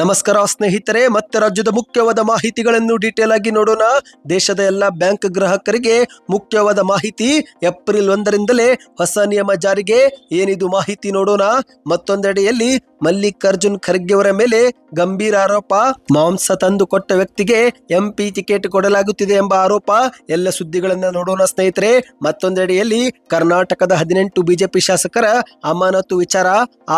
ನಮಸ್ಕಾರ ಸ್ನೇಹಿತರೆ, ಮತ್ತೆ ರಾಜ್ಯದ ಮುಖ್ಯವಾದ ಮಾಹಿತಿಗಳನ್ನು ಡೀಟೇಲ್ ಆಗಿ ನೋಡೋಣ. ದೇಶದ ಎಲ್ಲ ಬ್ಯಾಂಕ್ ಗ್ರಾಹಕರಿಗೆ ಮುಖ್ಯವಾದ ಮಾಹಿತಿ. ಏಪ್ರಿಲ್ ಒಂದರಿಂದಲೇ ಹೊಸ ನಿಯಮ ಜಾರಿಗೆ. ಏನಿದು ಮಾಹಿತಿ ನೋಡೋಣ. ಮತ್ತೊಂದೆಡೆಯಲ್ಲಿ ಮಲ್ಲಿಕಾರ್ಜುನ್ ಖರ್ಗೆ ಅವರ ಮೇಲೆ ಗಂಭೀರ ಆರೋಪ. ಮಾಂಸ ತಂದು ಕೊಟ್ಟ ವ್ಯಕ್ತಿಗೆ ಎಂಪಿ ಟಿಕೆಟ್ ಕೊಡಲಾಗುತ್ತಿದೆ ಎಂಬ ಆರೋಪ. ಎಲ್ಲ ಸುದ್ದಿಗಳನ್ನ ನೋಡೋಣ ಸ್ನೇಹಿತರೆ. ಮತ್ತೊಂದೆಡೆಯಲ್ಲಿ ಕರ್ನಾಟಕದ ಹದಿನೆಂಟು ಬಿಜೆಪಿ ಶಾಸಕರ ಅಮಾನತು ವಿಚಾರ.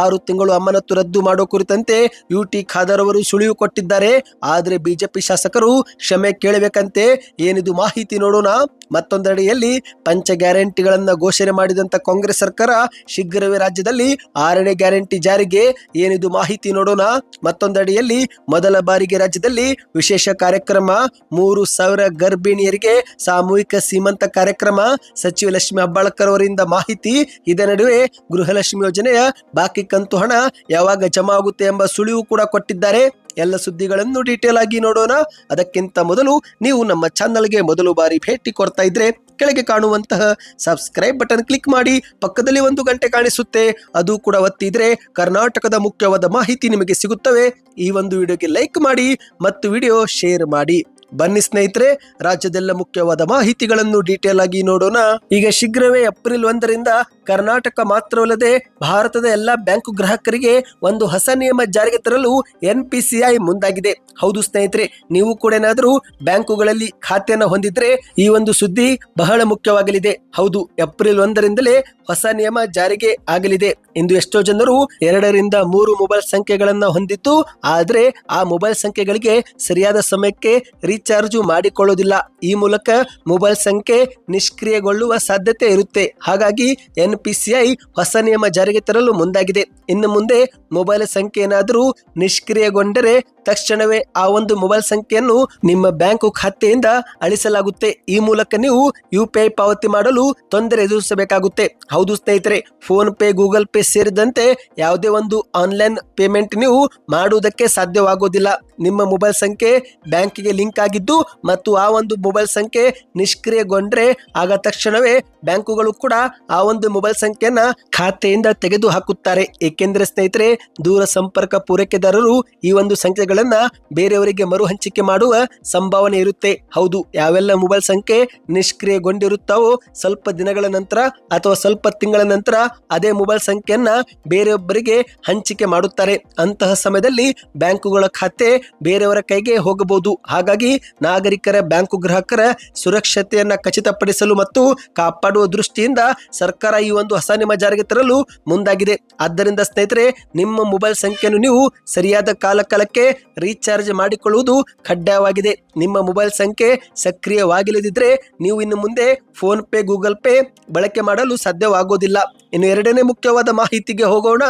ಆರು ತಿಂಗಳು ಅಮಾನತು ರದ್ದು ಮಾಡೋ ಕುರಿತಂತೆ ಯು ಟಿ ಖಾದರ್ ಅವರು ಸುಳಿವು ಕೊಟ್ಟಿದ್ದಾರೆ. ಆದರೆ ಬಿಜೆಪಿ ಶಾಸಕರು ಕ್ಷಮೆ ಕೇಳಬೇಕಂತೆ ಏನಿದು ಮಾಹಿತಿ ನೋಡೋಣ. ಮತ್ತೊಂದೆಡೆಯಲ್ಲಿ ಪಂಚ ಗ್ಯಾರಂಟಿಗಳನ್ನು ಘೋಷಣೆ ಮಾಡಿದಂತ ಕಾಂಗ್ರೆಸ್ ಸರ್ಕಾರ ಶೀಘ್ರವೇ ರಾಜ್ಯದಲ್ಲಿ ಆರನೇ ಗ್ಯಾರಂಟಿ ಜಾರಿಗೆ ಏನಿದು ಮಾಹಿತಿ ನೋಡೋಣ. ಮತ್ತೊಂದೆಡೆಯಲ್ಲಿ ಮೊದಲ ಬಾರಿಗೆ ರಾಜ್ಯದಲ್ಲಿ ವಿಶೇಷ ಕಾರ್ಯಕ್ರಮ, ಮೂರು ಸಾವಿರ ಗರ್ಭಿಣಿಯರಿಗೆ ಸಾಮೂಹಿಕ ಸೀಮಂತ ಕಾರ್ಯಕ್ರಮ, ಸಚಿವ ಲಕ್ಷ್ಮಿ ಹೆಬ್ಬಾಳ್ಕರ್ ಅವರಿಂದ ಮಾಹಿತಿ ಇದರ ನಡುವೆ ಗೃಹಲಕ್ಷ್ಮಿ ಯೋಜನೆಯ ಬಾಕಿ ಕಂತು ಹಣ ಯಾವಾಗ ಜಮಾ ಆಗುತ್ತೆ ಎಂಬ ಸುಳಿವು ಕೂಡ ಕೊಟ್ಟಿದ್ದಾರೆ. ಎಲ್ಲ ಸುದ್ದಿಗಳನ್ನು ಡೀಟೇಲ್ ಆಗಿ ನೋಡೋಣ. ಅದಕ್ಕಿಂತ ಮೊದಲು ನೀವು ನಮ್ಮ ಚಾನಲ್ಗೆ ಮೊದಲು ಬಾರಿ ಭೇಟಿ ಕೊಡ್ತಾ ಇದ್ರೆ ಕೆಳಗೆ ಕಾಣುವಂತಹ ಸಬ್ಸ್ಕ್ರೈಬ್ ಬಟನ್ ಕ್ಲಿಕ್ ಮಾಡಿ. ಪಕ್ಕದಲ್ಲಿ ಒಂದು ಗಂಟೆ ಕಾಣಿಸುತ್ತೆ. ಅದು ಕೂಡ ಒತ್ತಿದ್ರೆ ಕರ್ನಾಟಕದ ಮುಖ್ಯವಾದ ಮಾಹಿತಿ ನಿಮಗೆ ಸಿಗುತ್ತವೆ. ಈ ಒಂದು ವಿಡಿಯೋಗೆ ಲೈಕ್ ಮಾಡಿ ಮತ್ತು ವಿಡಿಯೋ ಶೇರ್ ಮಾಡಿ. ಬನ್ನಿ ಸ್ನೇಹಿತರೆ, ರಾಜ್ಯದೆಲ್ಲ ಮುಖ್ಯವಾದ ಮಾಹಿತಿಗಳನ್ನು ಡೀಟೇಲ್ ಆಗಿ ನೋಡೋಣ. ಈಗ ಶೀಘ್ರವೇ ಏಪ್ರಿಲ್ ಒಂದರಿಂದ ಕರ್ನಾಟಕ ಮಾತ್ರವಲ್ಲದೆ ಭಾರತದ ಎಲ್ಲ ಬ್ಯಾಂಕ್ ಗ್ರಾಹಕರಿಗೆ ಒಂದು ಹೊಸ ನಿಯಮ ಜಾರಿಗೆ ತರಲು ಎನ್ ಪಿ ಸಿ ಐ ಮುಂದಾಗಿದೆ. ಹೌದು ಸ್ನೇಹಿತರೆ, ನೀವು ಕೂಡ ಏನಾದರೂ ಬ್ಯಾಂಕುಗಳಲ್ಲಿ ಖಾತೆಯನ್ನು ಹೊಂದಿದ್ರೆ ಈ ಒಂದು ಸುದ್ದಿ ಬಹಳ ಮುಖ್ಯವಾಗಲಿದೆ. ಹೌದು, ಏಪ್ರಿಲ್ ಒಂದರಿಂದಲೇ ಹೊಸ ನಿಯಮ ಜಾರಿಗೆ ಆಗಲಿದೆ. ಇಂದು ಎಷ್ಟೋ ಜನರು ಎರಡರಿಂದ ಮೂರು ಮೊಬೈಲ್ ಸಂಖ್ಯೆಗಳನ್ನ ಹೊಂದಿತ್ತು ಆದರೆ ಆ ಮೊಬೈಲ್ ಸಂಖ್ಯೆಗಳಿಗೆ ಸರಿಯಾದ ಸಮಯಕ್ಕೆ ರೀಚಾರ್ಜ್ ಮಾಡಿಕೊಳ್ಳೋದಿಲ್ಲ. ಈ ಮೂಲಕ ಮೊಬೈಲ್ ಸಂಖ್ಯೆ ನಿಷ್ಕ್ರಿಯಗೊಳ್ಳುವ ಸಾಧ್ಯತೆ ಇರುತ್ತೆ. ಹಾಗಾಗಿ ಎನ್ ಪಿ ಸಿ ಐ ಹೊಸ ನಿಯಮ ಜಾರಿಗೆ ತರಲು ಮುಂದಾಗಿದೆ. ಇನ್ನು ಮುಂದೆ ಮೊಬೈಲ್ ಸಂಖ್ಯೆ ಏನಾದರೂ ನಿಷ್ಕ್ರಿಯಗೊಂಡರೆ ತಕ್ಷಣವೇ ಆ ಒಂದು ಮೊಬೈಲ್ ಸಂಖ್ಯೆಯನ್ನು ನಿಮ್ಮ ಬ್ಯಾಂಕ್ ಖಾತೆಯಿಂದ ಅಳಿಸಲಾಗುತ್ತೆ. ಈ ಮೂಲಕ ನೀವು ಯು ಪಿ ಐ ಪಾವತಿ ಮಾಡಲು ತೊಂದರೆ ಎದುರಿಸಬೇಕಾಗುತ್ತೆ. ಹೌದು ಸ್ನೇಹಿತರೆ, ಫೋನ್ ಪೇ, ಗೂಗಲ್ ಪೇ ಸೇರಿದಂತೆ ಯಾವುದೇ ಒಂದು ಆನ್ಲೈನ್ ಪೇಮೆಂಟ್ ನೀವು ಮಾಡುವುದಕ್ಕೆ ಸಾಧ್ಯವಾಗುವುದಿಲ್ಲ ನಿಮ್ಮ ಮೊಬೈಲ್ ಸಂಖ್ಯೆ ಬ್ಯಾಂಕಿಗೆ ಲಿಂಕ್ ಆಗಿದ್ದು ಮತ್ತು ಆ ಒಂದು ಮೊಬೈಲ್ ಸಂಖ್ಯೆ ನಿಷ್ಕ್ರಿಯಗೊಂಡ್ರೆ ಆಗ ತಕ್ಷಣವೇ ಬ್ಯಾಂಕುಗಳು ಕೂಡ ಆ ಒಂದು ಮೊಬೈಲ್ ಸಂಖ್ಯೆಯನ್ನ ಖಾತೆಯಿಂದ ತೆಗೆದು ಹಾಕುತ್ತಾರೆ ಏಕೆಂದರೆ ಸ್ನೇಹಿತರೆ, ದೂರ ಸಂಪರ್ಕ ಪೂರೈಕೆದಾರರು ಈ ಒಂದು ಸಂಖ್ಯೆಗಳನ್ನ ಬೇರೆಯವರಿಗೆ ಮರು ಹಂಚಿಕೆ ಮಾಡುವ ಸಂಭಾವನೆ ಇರುತ್ತೆ. ಹೌದು, ಯಾವೆಲ್ಲ ಮೊಬೈಲ್ ಸಂಖ್ಯೆ ನಿಷ್ಕ್ರಿಯಗೊಂಡಿರುತ್ತವೋ ಸ್ವಲ್ಪ ದಿನಗಳ ನಂತರ ಅಥವಾ ಸ್ವಲ್ಪ ತಿಂಗಳ ನಂತರ ಅದೇ ಮೊಬೈಲ್ ಸಂಖ್ಯೆಯನ್ನ ಬೇರೆಯೊಬ್ಬರಿಗೆ ಹಂಚಿಕೆ ಮಾಡುತ್ತಾರೆ. ಅಂತಹ ಸಮಯದಲ್ಲಿ ಬ್ಯಾಂಕುಗಳ ಖಾತೆ ಬೇರೆಯವರ ಕೈಗೆ ಹೋಗಬಹುದು. ಹಾಗಾಗಿ ನಾಗರಿಕರ, ಬ್ಯಾಂಕು ಗ್ರಾಹಕರ ಸುರಕ್ಷತೆಯನ್ನ ಖಚಿತಪಡಿಸಲು ಮತ್ತು ಕಾಪಾಡುವ ದೃಷ್ಟಿಯಿಂದ ಸರ್ಕಾರ ಈ ಒಂದು ಹೊಸ ನಿಮ್ಮ ಜಾರಿಗೆ ತರಲು ಮುಂದಾಗಿದೆ. ಆದ್ದರಿಂದ ಸ್ನೇಹಿತರೆ, ನಿಮ್ಮ ಮೊಬೈಲ್ ಸಂಖ್ಯೆಯನ್ನು ನೀವು ಸರಿಯಾದ ಕಾಲ ಕಾಲಕ್ಕೆ ರೀಚಾರ್ಜ್ ಮಾಡಿಕೊಳ್ಳುವುದು ಕಡ್ಡಾಯವಾಗಿದೆ. ನಿಮ್ಮ ಮೊಬೈಲ್ ಸಂಖ್ಯೆ ಸಕ್ರಿಯವಾಗಿಲ್ಲದಿದ್ದರೆ ನೀವು ಇನ್ನು ಮುಂದೆ ಫೋನ್ ಪೇ, ಗೂಗಲ್ ಪೇ ಬಳಕೆ ಮಾಡಲು ಸಾಧ್ಯವಾಗೋದಿಲ್ಲ. ಇನ್ನು ಎರಡನೇ ಮುಖ್ಯವಾದ ಮಾಹಿತಿಗೆ ಹೋಗೋಣ.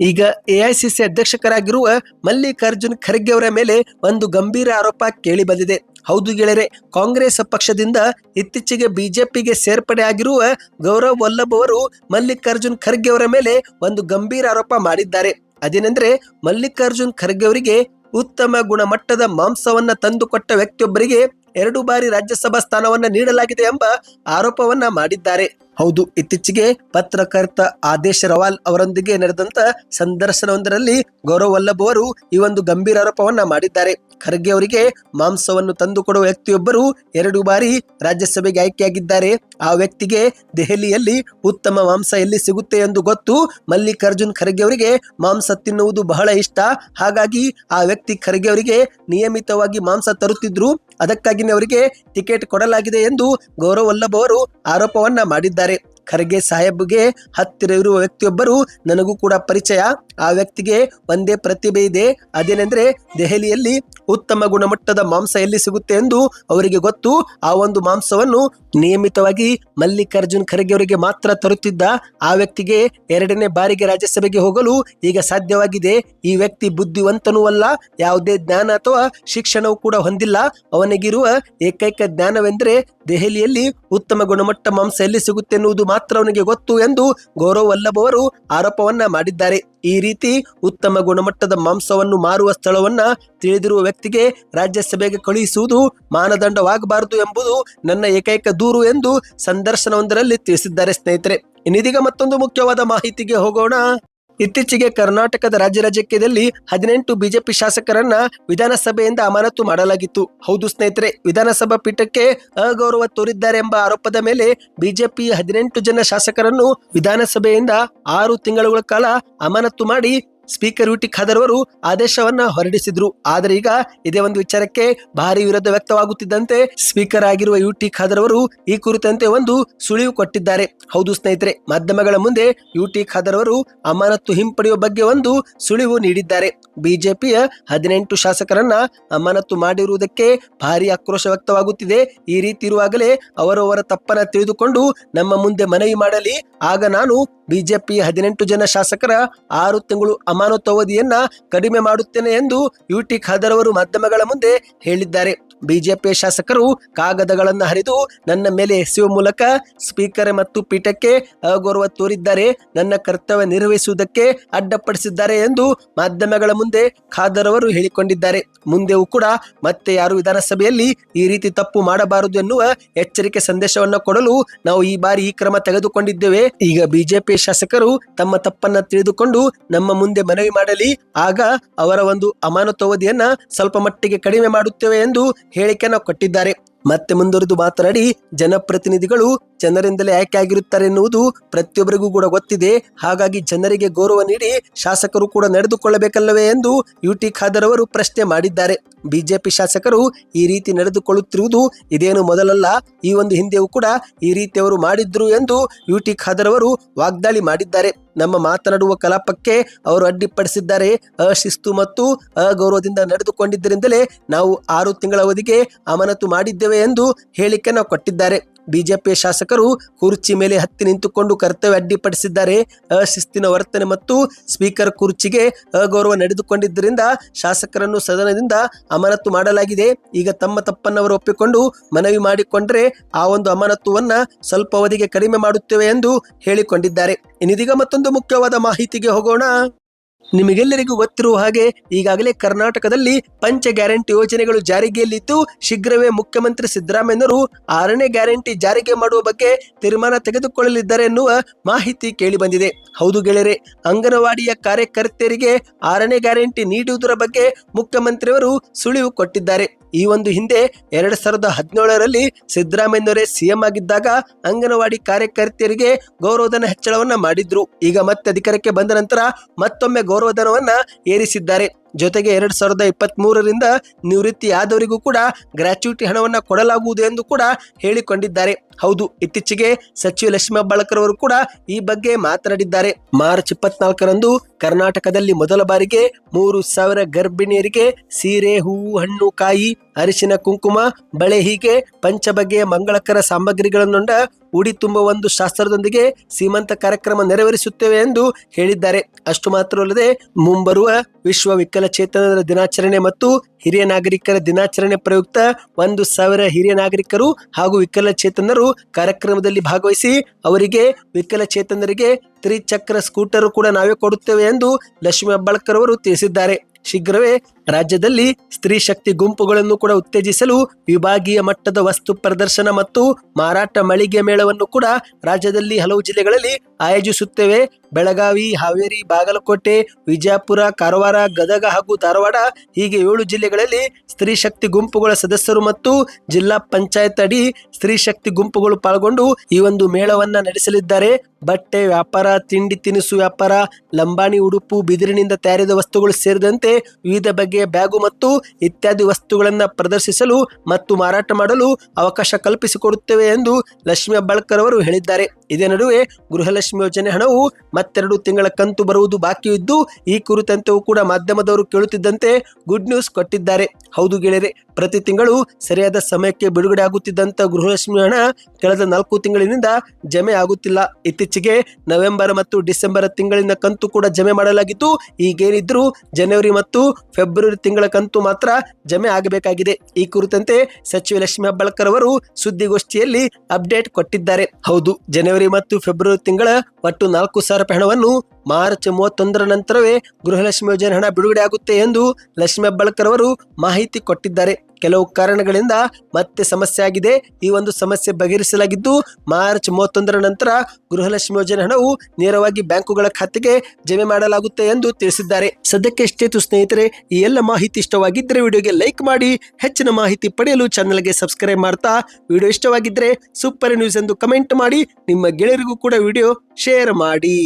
ಈಗ ಎಐಸಿಸಿ ಅಧ್ಯಕ್ಷಕರಾಗಿರುವ ಮಲ್ಲಿಕಾರ್ಜುನ್ ಖರ್ಗೆ ಅವರ ಮೇಲೆ ಒಂದು ಗಂಭೀರ ಆರೋಪ ಕೇಳಿ ಬಂದಿದೆ. ಹೌದು ಗೆಳೆಯರೆ, ಕಾಂಗ್ರೆಸ್ ಪಕ್ಷದಿಂದ ಇತ್ತೀಚೆಗೆ ಬಿಜೆಪಿಗೆ ಸೇರ್ಪಡೆ ಆಗಿರುವ ಗೌರವ್ ವಲ್ಲಭ್ ಅವರು ಮಲ್ಲಿಕಾರ್ಜುನ್ ಖರ್ಗೆ ಅವರ ಮೇಲೆ ಒಂದು ಗಂಭೀರ ಆರೋಪ ಮಾಡಿದ್ದಾರೆ. ಅದೇನೆಂದ್ರೆ, ಮಲ್ಲಿಕಾರ್ಜುನ್ ಖರ್ಗೆ ಅವರಿಗೆ ಉತ್ತಮ ಗುಣಮಟ್ಟದ ಮಾಂಸವನ್ನ ತಂದುಕೊಟ್ಟ ವ್ಯಕ್ತಿಯೊಬ್ಬರಿಗೆ ಎರಡು ಬಾರಿ ರಾಜ್ಯಸಭಾ ಸ್ಥಾನವನ್ನ ನೀಡಲಾಗಿದೆ ಎಂಬ ಆರೋಪವನ್ನ ಮಾಡಿದ್ದಾರೆ. ಹೌದು, ಇತ್ತೀಚೆಗೆ ಪತ್ರಕರ್ತ ಆದೇಶ್ ರವಾಲ್ ಅವರೊಂದಿಗೆ ನಡೆದಂತ ಸಂದರ್ಶನವೊಂದರಲ್ಲಿ ಗೌರವ್ ವಲ್ಲಭ್ ಅವರು ಈ ಒಂದು ಗಂಭೀರ ಆರೋಪವನ್ನ ಮಾಡಿದ್ದಾರೆ. ಖರ್ಗೆ ಅವರಿಗೆ ಮಾಂಸವನ್ನು ತಂದುಕೊಡುವ ವ್ಯಕ್ತಿಯೊಬ್ಬರು ಎರಡು ಬಾರಿ ರಾಜ್ಯಸಭೆಗೆ ಆಯ್ಕೆಯಾಗಿದ್ದಾರೆ. ಆ ವ್ಯಕ್ತಿಗೆ ದೆಹಲಿಯಲ್ಲಿ ಉತ್ತಮ ಮಾಂಸ ಎಲ್ಲಿ ಸಿಗುತ್ತೆ ಎಂದು ಗೊತ್ತು ಮಲ್ಲಿಕಾರ್ಜುನ್ ಖರ್ಗೆ ಅವರಿಗೆ ಮಾಂಸ ತಿನ್ನುವುದು ಬಹಳ ಇಷ್ಟ. ಹಾಗಾಗಿ ಆ ವ್ಯಕ್ತಿ ಖರ್ಗೆ ಅವರಿಗೆ ನಿಯಮಿತವಾಗಿ ಮಾಂಸ ತರುತ್ತಿದ್ರು. ಅದಕ್ಕಾಗಿನೇ ಅವರಿಗೆ ಟಿಕೆಟ್ ಕೊಡಲಾಗಿದೆ ಎಂದು ಗೌರವ್ ವಲ್ಲಭ್ ಅವರು ಆರೋಪವನ್ನ ಮಾಡಿದ್ದಾರೆ. ಖರ್ಗೆ ಸಾಹೇಬ್ಗೆ ಹತ್ತಿರ ಇರುವ ವ್ಯಕ್ತಿಯೊಬ್ಬರು ನನಗೂ ಕೂಡ ಪರಿಚಯ. ಆ ವ್ಯಕ್ತಿಗೆ ಒಂದೇ ಪ್ರತಿಭೆ ಇದೆ. ಅದೇನೆಂದ್ರೆ ದೆಹಲಿಯಲ್ಲಿ ಉತ್ತಮ ಗುಣಮಟ್ಟದ ಮಾಂಸ ಎಲ್ಲಿ ಸಿಗುತ್ತೆ ಎಂದು ಅವರಿಗೆ ಗೊತ್ತು. ಆ ಒಂದು ಮಾಂಸವನ್ನು ನಿಯಮಿತವಾಗಿ ಮಲ್ಲಿಕಾರ್ಜುನ್ ಖರ್ಗೆ ಅವರಿಗೆ ಮಾತ್ರ ತರುತ್ತಿದ್ದ ಆ ವ್ಯಕ್ತಿಗೆ ಎರಡನೇ ಬಾರಿಗೆ ರಾಜ್ಯಸಭೆಗೆ ಹೋಗಲು ಈಗ ಸಾಧ್ಯವಾಗಿದೆ. ಈ ವ್ಯಕ್ತಿ ಬುದ್ಧಿವಂತನೂ ಅಲ್ಲ, ಯಾವುದೇ ಜ್ಞಾನ ಅಥವಾ ಶಿಕ್ಷಣವೂ ಕೂಡ ಹೊಂದಿಲ್ಲ. ಅವನಿಗಿರುವ ಏಕೈಕ ಜ್ಞಾನವೆಂದರೆ ದೆಹಲಿಯಲ್ಲಿ ಉತ್ತಮ ಗುಣಮಟ್ಟ ಮಾಂಸ ಎಲ್ಲಿ ಸಿಗುತ್ತೆ ಎನ್ನುವುದು ಮಾತ್ರ. ಅವನಿಗೆ ಗೊತ್ತು ಎಂದು ಗೌರವ್ ವಲ್ಲಭ್ ಆರೋಪವನ್ನ ಮಾಡಿದ್ದಾರೆ. ಈ ರೀತಿ ಉತ್ತಮ ಗುಣಮಟ್ಟದ ಮಾಂಸವನ್ನು ಮಾರುವ ಸ್ಥಳವನ್ನ ತಿಳಿದಿರುವ ವ್ಯಕ್ತಿಗೆ ರಾಜ್ಯಸಭೆಗೆ ಕಳುಹಿಸುವುದು ಮಾನದಂಡವಾಗಬಾರದು ಎಂಬುದು ನನ್ನ ಏಕೈಕ ದೂರು ಎಂದು ಸಂದರ್ಶನವೊಂದರಲ್ಲಿ ತಿಳಿಸಿದ್ದಾರೆ ಸ್ನೇಹಿತರೆ. ಇನ್ನಿದೀಗ ಮತ್ತೊಂದು ಮುಖ್ಯವಾದ ಮಾಹಿತಿಗೆ ಹೋಗೋಣ. ಇತ್ತೀಚೆಗೆ ಕರ್ನಾಟಕದ ರಾಜ್ಯ ರಾಜಕೀಯದಲ್ಲಿ ಹದಿನೆಂಟು ಬಿಜೆಪಿ ಶಾಸಕರನ್ನ ವಿಧಾನಸಭೆಯಿಂದ ಅಮಾನತು ಮಾಡಲಾಗಿತ್ತು. ಹೌದು ಸ್ನೇಹಿತರೆ, ವಿಧಾನಸಭಾ ಪೀಠಕ್ಕೆ ಅಗೌರವ ತೋರಿದ್ದಾರೆ ಎಂಬ ಆರೋಪದ ಮೇಲೆ ಬಿಜೆಪಿ ಹದಿನೆಂಟು ಜನ ಶಾಸಕರನ್ನು ವಿಧಾನಸಭೆಯಿಂದ ಆರು ತಿಂಗಳುಗಳ ಕಾಲ ಅಮಾನತು ಮಾಡಿ ಸ್ಪೀಕರ್ ಯುಟಿ ಖಾದರ್ ಅವರು ಆದೇಶವನ್ನ ಹೊರಡಿಸಿದ್ರು. ಆದರೆ ಈಗ ಇದೇ ಒಂದು ವಿಚಾರಕ್ಕೆ ಭಾರಿ ವಿರೋಧ ವ್ಯಕ್ತವಾಗುತ್ತಿದ್ದಂತೆ ಸ್ಪೀಕರ್ ಆಗಿರುವ ಯುಟಿ ಖಾದರ್ ಅವರು ಈ ಕುರಿತಂತೆ ಒಂದು ಸುಳಿವು ಕೊಟ್ಟಿದ್ದಾರೆ. ಹೌದು ಸ್ನೇಹಿತರೆ, ಮಾಧ್ಯಮಗಳ ಮುಂದೆ ಯುಟಿ ಖಾದರ್ ಅವರು ಅಮಾನತು ಹಿಂಪಡೆಯುವ ಬಗ್ಗೆ ಒಂದು ಸುಳಿವು ನೀಡಿದ್ದಾರೆ. ಬಿಜೆಪಿಯ ಹದಿನೆಂಟು ಶಾಸಕರನ್ನ ಅಮಾನತ್ತು ಮಾಡಿರುವುದಕ್ಕೆ ಭಾರಿ ಆಕ್ರೋಶ ವ್ಯಕ್ತವಾಗುತ್ತಿದೆ. ಈ ರೀತಿ ಇರುವಾಗಲೇ ಅವರವರ ತಪ್ಪನ್ನ ತಿಳಿದುಕೊಂಡು ನಮ್ಮ ಮುಂದೆ ಮನವಿ ಮಾಡಲಿ. ಆಗ ನಾನು ಬಿಜೆಪಿ ಹದಿನೆಂಟು ಜನ ಶಾಸಕರ ಆರು ತಿಂಗಳು ಅಮಾನತು ಅವಧಿಯನ್ನ ಕಡಿಮೆ ಮಾಡುತ್ತೇನೆ ಎಂದು ಯುಟಿ ಖಾದರ್ ಅವರು ಮಾಧ್ಯಮಗಳ ಮುಂದೆ ಹೇಳಿದ್ದಾರೆ. ಬಿಜೆಪಿಯ ಶಾಸಕರು ಕಾಗದಗಳನ್ನು ಹರಿದು ನನ್ನ ಮೇಲೆ ಎಸೆಯುವ ಮೂಲಕ ಸ್ಪೀಕರ್ ಮತ್ತು ಪೀಠಕ್ಕೆ ಅಗೌರವ ತೋರಿದ್ದಾರೆ. ನನ್ನ ಕರ್ತವ್ಯ ನಿರ್ವಹಿಸುವುದಕ್ಕೆ ಅಡ್ಡಪಡಿಸಿದ್ದಾರೆ ಎಂದು ಮಾಧ್ಯಮಗಳ ಮುಂದೆ ಖಾದರ್ ಅವರು ಹೇಳಿಕೊಂಡಿದ್ದಾರೆ. ಮುಂದೆಯೂ ಕೂಡ ಮತ್ತೆ ಯಾರು ವಿಧಾನಸಭೆಯಲ್ಲಿ ಈ ರೀತಿ ತಪ್ಪು ಮಾಡಬಾರದು ಎನ್ನುವ ಎಚ್ಚರಿಕೆ ಸಂದೇಶವನ್ನು ಕೊಡಲು ನಾವು ಈ ಬಾರಿ ಈ ಕ್ರಮ ತೆಗೆದುಕೊಂಡಿದ್ದೇವೆ. ಈಗ ಬಿಜೆಪಿ ಶಾಸಕರು ತಮ್ಮ ತಪ್ಪನ್ನ ತಿಳಿದುಕೊಂಡು ನಮ್ಮ ಮುಂದೆ ಮನವಿ ಮಾಡಲಿ. ಆಗ ಅವರ ಒಂದು ಅಮಾನತು ಅವಧಿಯನ್ನ ಸ್ವಲ್ಪ ಮಟ್ಟಿಗೆ ಕಡಿಮೆ ಮಾಡುತ್ತೇವೆ ಎಂದು ಹೇಳಿಕೆಯನ್ನು ಕೊಟ್ಟಿದ್ದಾರೆ. ಮತ್ತೆ ಮುಂದುವರೆದು ಮಾತನಾಡಿ ಜನಪ್ರತಿನಿಧಿಗಳು ಜನರಿಂದಲೇ ಆಯ್ಕೆ ಆಗಿರುತ್ತಾರೆ ಎನ್ನುವುದು ಪ್ರತಿಯೊಬ್ಬರಿಗೂ ಕೂಡ ಗೊತ್ತಿದೆ. ಹಾಗಾಗಿ ಜನರಿಗೆ ಗೌರವ ನೀಡಿ ಶಾಸಕರು ಕೂಡ ನಡೆದುಕೊಳ್ಳಬೇಕಲ್ಲವೇ ಎಂದು ಯು ಟಿ ಖಾದರ್ ಅವರು ಪ್ರಶ್ನೆ ಮಾಡಿದ್ದಾರೆ. ಬಿಜೆಪಿ ಶಾಸಕರು ಈ ರೀತಿ ನಡೆದುಕೊಳ್ಳುತ್ತಿರುವುದು ಇದೇನು ಮೊದಲಲ್ಲ, ಈ ಒಂದು ಹಿಂದೆಯೂ ಕೂಡ ಈ ರೀತಿ ಅವರು ಮಾಡಿದ್ರು ಎಂದು ಯು ಟಿ ಖಾದರ್ ಅವರು ವಾಗ್ದಾಳಿ ಮಾಡಿದ್ದಾರೆ. ನಮ್ಮ ಮಾತನಾಡುವ ಕಲಾಪಕ್ಕೆ ಅವರು ಅಡ್ಡಿಪಡಿಸಿದ್ದಾರೆ. ಅಶಿಸ್ತು ಮತ್ತು ಅಗೌರವದಿಂದ ನಡೆದುಕೊಂಡಿದ್ದರಿಂದಲೇ ನಾವು ಆರು ತಿಂಗಳ ಅವಧಿಗೆ ಅಮಾನತು ಮಾಡಿದ್ದೇವೆ ಎಂದು ಹೇಳಿಕೆ ನಾವು ಕೊಟ್ಟಿದ್ದಾರೆ. ಬಿಜೆಪಿಯ ಶಾಸಕರು ಕುರ್ಚಿ ಮೇಲೆ ಹತ್ತಿ ನಿಂತುಕೊಂಡು ಕರ್ತವ್ಯ ಅಡ್ಡಿಪಡಿಸಿದ್ದಾರೆ. ಅಶಿಸ್ತಿನ ವರ್ತನೆ ಮತ್ತು ಸ್ಪೀಕರ್ ಕುರ್ಚಿಗೆ ಅಗೌರವ ನಡೆದುಕೊಂಡಿದ್ದರಿಂದ ಶಾಸಕರನ್ನು ಸದನದಿಂದ ಅಮಾನತು ಮಾಡಲಾಗಿದೆ. ಈಗ ತಮ್ಮ ತಪ್ಪನ್ನವರು ಒಪ್ಪಿಕೊಂಡು ಮನವಿ ಮಾಡಿಕೊಂಡರೆ ಆ ಒಂದು ಅಮಾನತುವನ್ನ ಸ್ವಲ್ಪ ಅವಧಿಗೆ ಕಡಿಮೆ ಮಾಡುತ್ತೇವೆ ಎಂದು ಹೇಳಿಕೊಂಡಿದ್ದಾರೆ. ಇನ್ನಿದೀಗ ಮತ್ತೊಂದು ಮುಖ್ಯವಾದ ಮಾಹಿತಿಗೆ ಹೋಗೋಣ. ನಿಮಗೆಲ್ಲರಿಗೂ ಗೊತ್ತಿರುವ ಹಾಗೆ ಈಗಾಗಲೇ ಕರ್ನಾಟಕದಲ್ಲಿ ಪಂಚ ಗ್ಯಾರಂಟಿ ಯೋಜನೆಗಳು ಜಾರಿಗೆಯಲ್ಲಿದ್ದು, ಶೀಘ್ರವೇ ಮುಖ್ಯಮಂತ್ರಿ ಸಿದ್ದರಾಮಯ್ಯನವರು ಆರನೇ ಗ್ಯಾರಂಟಿ ಜಾರಿಗೆ ಮಾಡುವ ಬಗ್ಗೆ ತೀರ್ಮಾನ ತೆಗೆದುಕೊಳ್ಳಲಿದ್ದಾರೆ ಎನ್ನುವ ಮಾಹಿತಿ ಕೇಳಿಬಂದಿದೆ. ಹೌದು ಗೆಳೆಯರೆ, ಅಂಗನವಾಡಿಯ ಕಾರ್ಯಕರ್ತೆಯರಿಗೆ ಆರನೇ ಗ್ಯಾರಂಟಿ ನೀಡುವುದರ ಬಗ್ಗೆ ಮುಖ್ಯಮಂತ್ರಿಯವರು ಸುಳಿವು ಕೊಟ್ಟಿದ್ದಾರೆ. ಈ ಒಂದು ಹಿಂದೆ ಎರಡ್ ಸಾವಿರದ ಹದಿನೇಳರಲ್ಲಿ ಸಿದ್ದರಾಮಯ್ಯನವರೇ ಸಿಎಂ ಆಗಿದ್ದಾಗ ಅಂಗನವಾಡಿ ಕಾರ್ಯಕರ್ತೆಯರಿಗೆ ಗೌರವಧನ ಹೆಚ್ಚಳವನ್ನ ಮಾಡಿದ್ರು. ಈಗ ಮತ್ತೆ ಅಧಿಕಾರಕ್ಕೆ ಬಂದ ನಂತರ ಮತ್ತೊಮ್ಮೆ ಗೌರವಧನವನ್ನ ಏರಿಸಿದ್ದಾರೆ. ಜೊತೆಗೆ ಎರಡ್ ಸಾವಿರದ ಇಪ್ಪತ್ತ್ ಮೂರರಿಂದ ನಿವೃತ್ತಿ ಆದವರಿಗೂ ಕೂಡ ಗ್ರಾಚ್ಯುಟಿ ಹಣವನ್ನು ಕೊಡಲಾಗುವುದು ಎಂದು ಕೂಡ ಹೇಳಿಕೊಂಡಿದ್ದಾರೆ. ಹೌದು, ಇತ್ತೀಚೆಗೆ ಸಚಿವ ಲಕ್ಷ್ಮೀ ಬಾಳಕರ್ ಅವರು ಕೂಡ ಈ ಬಗ್ಗೆ ಮಾತನಾಡಿದ್ದಾರೆ. ಮಾರ್ಚ್ ಇಪ್ಪತ್ನಾಲ್ಕರಂದು ಕರ್ನಾಟಕದಲ್ಲಿ ಮೊದಲ ಬಾರಿಗೆ ಮೂರು ಸಾವಿರ ಗರ್ಭಿಣಿಯರಿಗೆ ಸೀರೆ, ಹೂವು, ಹಣ್ಣು, ಕಾಯಿ ಅರಿಶಿನ, ಕುಂಕುಮ, ಬಳೆ ಹೀಗೆ ಪಂಚ ಬಗೆಯ ಮಂಗಳಕರ ಸಾಮಗ್ರಿಗಳನ್ನೊಂಡ ಉಡಿ ತುಂಬ ಒಂದು ಶಾಸ್ತ್ರದೊಂದಿಗೆ ಸೀಮಂತ ಕಾರ್ಯಕ್ರಮ ನೆರವೇರಿಸುತ್ತೇವೆ ಎಂದು ಹೇಳಿದ್ದಾರೆ. ಅಷ್ಟು ಮಾತ್ರವಲ್ಲದೆ ಮುಂಬರುವ ವಿಶ್ವ ವಿಕಲಚೇತನರ ದಿನಾಚರಣೆ ಮತ್ತು ಹಿರಿಯ ನಾಗರಿಕರ ದಿನಾಚರಣೆ ಪ್ರಯುಕ್ತ ಒಂದು ಸಾವಿರ ಹಿರಿಯ ನಾಗರಿಕರು ಹಾಗೂ ವಿಕಲಚೇತನರು ಕಾರ್ಯಕ್ರಮದಲ್ಲಿ ಭಾಗವಹಿಸಿ ಅವರಿಗೆ ವಿಕಲಚೇತನರಿಗೆ ತ್ರಿಚಕ್ರ ಸ್ಕೂಟರ್ ಕೂಡ ನಾವೇ ಕೊಡುತ್ತೇವೆ ಎಂದು ಲಕ್ಷ್ಮೀ ಹೆಬ್ಬಾಳ್ಕರ್ ಅವರು ತಿಳಿಸಿದ್ದಾರೆ. ಶೀಘ್ರವೇ ರಾಜ್ಯದಲ್ಲಿ ಸ್ತ್ರೀ ಶಕ್ತಿ ಗುಂಪುಗಳನ್ನು ಕೂಡ ಉತ್ತೇಜಿಸಲು ವಿಭಾಗೀಯ ಮಟ್ಟದ ವಸ್ತು ಪ್ರದರ್ಶನ ಮತ್ತು ಮಾರಾಟ ಮಳಿಗೆ ಮೇಳವನ್ನು ಕೂಡ ರಾಜ್ಯದಲ್ಲಿ ಹಲವು ಜಿಲ್ಲೆಗಳಲ್ಲಿ ಆಯೋಜಿಸುತ್ತೇವೆ. ಬೆಳಗಾವಿ, ಹಾವೇರಿ, ಬಾಗಲಕೋಟೆ, ವಿಜಯಪುರ, ಕಾರವಾರ, ಗದಗ ಹಾಗೂ ಧಾರವಾಡ ಹೀಗೆ ಏಳು ಜಿಲ್ಲೆಗಳಲ್ಲಿ ಸ್ತ್ರೀ ಶಕ್ತಿ ಗುಂಪುಗಳ ಸದಸ್ಯರು ಮತ್ತು ಜಿಲ್ಲಾ ಪಂಚಾಯತ್ ಅಡಿ ಸ್ತ್ರೀ ಶಕ್ತಿ ಗುಂಪುಗಳು ಪಾಲ್ಗೊಂಡು ಈ ಒಂದು ಮೇಳವನ್ನ ನಡೆಸಲಿದ್ದಾರೆ. ಬಟ್ಟೆ, ವ್ಯಾಪಾರ, ತಿಂಡಿ, ತಿನಿಸು ವ್ಯಾಪಾರ, ಲಂಬಾಣಿ, ಉಡುಪು, ಬಿದಿರಿನಿಂದ ತಯಾರಿದ ವಸ್ತುಗಳು ಸೇರಿದಂತೆ ವಿವಿಧ ಬಗೆಯ ಬ್ಯಾಗು ಮತ್ತು ಇತ್ಯಾದಿ ವಸ್ತುಗಳನ್ನು ಪ್ರದರ್ಶಿಸಲು ಮತ್ತು ಮಾರಾಟ ಮಾಡಲು ಅವಕಾಶ ಕಲ್ಪಿಸಿಕೊಡುತ್ತೇವೆ ಎಂದು ಲಕ್ಷ್ಮಿ ಹೆಬ್ಬಾಳ್ಕರ್ ಅವರು ಹೇಳಿದ್ದಾರೆ. ಇದೇ ನಡುವೆ ಗೃಹಲಕ್ಷ್ಮಿ ಯೋಜನೆ ಹಣವು ಮತ್ತೆರಡು ತಿಂಗಳ ಕಂತು ಬರುವುದು ಬಾಕಿ ಇದ್ದು, ಈ ಕುರಿತಂತೆಯೂ ಕೂಡ ಮಾಧ್ಯಮದವರು ಕೇಳುತ್ತಿದ್ದಂತೆ ಗುಡ್ ನ್ಯೂಸ್ ಕೊಟ್ಟಿದ್ದಾರೆ. ಹೌದು ಗೆಳೆಯರೆ, ಪ್ರತಿ ತಿಂಗಳು ಸರಿಯಾದ ಸಮಯಕ್ಕೆ ಬಿಡುಗಡೆ ಆಗುತ್ತಿದ್ದಂತ ಗೃಹಲಕ್ಷ್ಮಿ ಹಣ ಕಳೆದ ನಾಲ್ಕು ತಿಂಗಳಿನಿಂದ ಜಮೆ ಆಗುತ್ತಿಲ್ಲ. ಇತ್ತೀಚೆಗೆ ನವೆಂಬರ್ ಮತ್ತು ಡಿಸೆಂಬರ್ ತಿಂಗಳಿನ ಕಂತು ಕೂಡ ಜಮೆ ಮಾಡಲಾಗಿತ್ತು. ಈಗೇನಿದ್ರು ಜನವರಿ ಮತ್ತು ಫೆಬ್ರವರಿ ತಿಂಗಳ ಕಂತು ಮಾತ್ರ ಜಮೆ ಆಗಬೇಕಾಗಿದೆ. ಈ ಕುರಿತಂತೆ ಸಚಿವ ಲಕ್ಷ್ಮಿ ಹೆಬ್ಬಾಳ್ಕರ್ ಅವರು ಸುದ್ದಿಗೋಷ್ಠಿಯಲ್ಲಿ ಅಪ್ಡೇಟ್ ಕೊಟ್ಟಿದ್ದಾರೆ. ಹೌದು, ಜನವರಿ ಮತ್ತು ಫೆಬ್ರವರಿ ತಿಂಗಳ ಒಟ್ಟು ನಾಲ್ಕು ಸಾವಿರ ರೂಪಾಯಿ ಹಣವನ್ನು ಮಾರ್ಚ್ ಮೂವತ್ತೊಂದರ ನಂತರವೇ ಗೃಹಲಕ್ಷ್ಮಿ ಯೋಜನೆ ಹಣ ಬಿಡುಗಡೆ ಆಗುತ್ತೆ ಎಂದು ಲಕ್ಷ್ಮಿ ಹೆಬ್ಬಾಳ್ಕರ್ ಅವರು ಮಾಹಿತಿ ಕೊಟ್ಟಿದ್ದಾರೆ. ಕೆಲವು ಕಾರಣಗಳಿಂದ ಮತ್ತೆ ಸಮಸ್ಯೆ ಆಗಿದೆ. ಈ ಒಂದು ಸಮಸ್ಯೆ ಬಗೆಹರಿಸಲಾಗಿದ್ದು, ಮಾರ್ಚ್ ಮೂವತ್ತೊಂದರ ನಂತರ ಗೃಹಲಕ್ಷ್ಮಿ ಯೋಜನೆ ಹಣವು ನೇರವಾಗಿ ಬ್ಯಾಂಕುಗಳ ಖಾತೆಗೆ ಜಮೆ ಮಾಡಲಾಗುತ್ತೆ ಎಂದು ತಿಳಿಸಿದ್ದಾರೆ. ಸದ್ಯಕ್ಕೆ ಇಷ್ಟೇತು ಸ್ನೇಹಿತರೆ, ಈ ಎಲ್ಲ ಮಾಹಿತಿ ಇಷ್ಟವಾಗಿದ್ದರೆ ವಿಡಿಯೋಗೆ ಲೈಕ್ ಮಾಡಿ, ಹೆಚ್ಚಿನ ಮಾಹಿತಿ ಪಡೆಯಲು ಚಾನಲ್ಗೆ ಸಬ್ಸ್ಕ್ರೈಬ್ ಮಾಡ್ತಾ, ವಿಡಿಯೋ ಇಷ್ಟವಾಗಿದ್ದರೆ ಸೂಪರ್ ನ್ಯೂಸ್ ಎಂದು ಕಮೆಂಟ್ ಮಾಡಿ, ನಿಮ್ಮ ಗೆಳೆಯರಿಗೂ ಕೂಡ ವಿಡಿಯೋ ಶೇರ್ ಮಾಡಿ.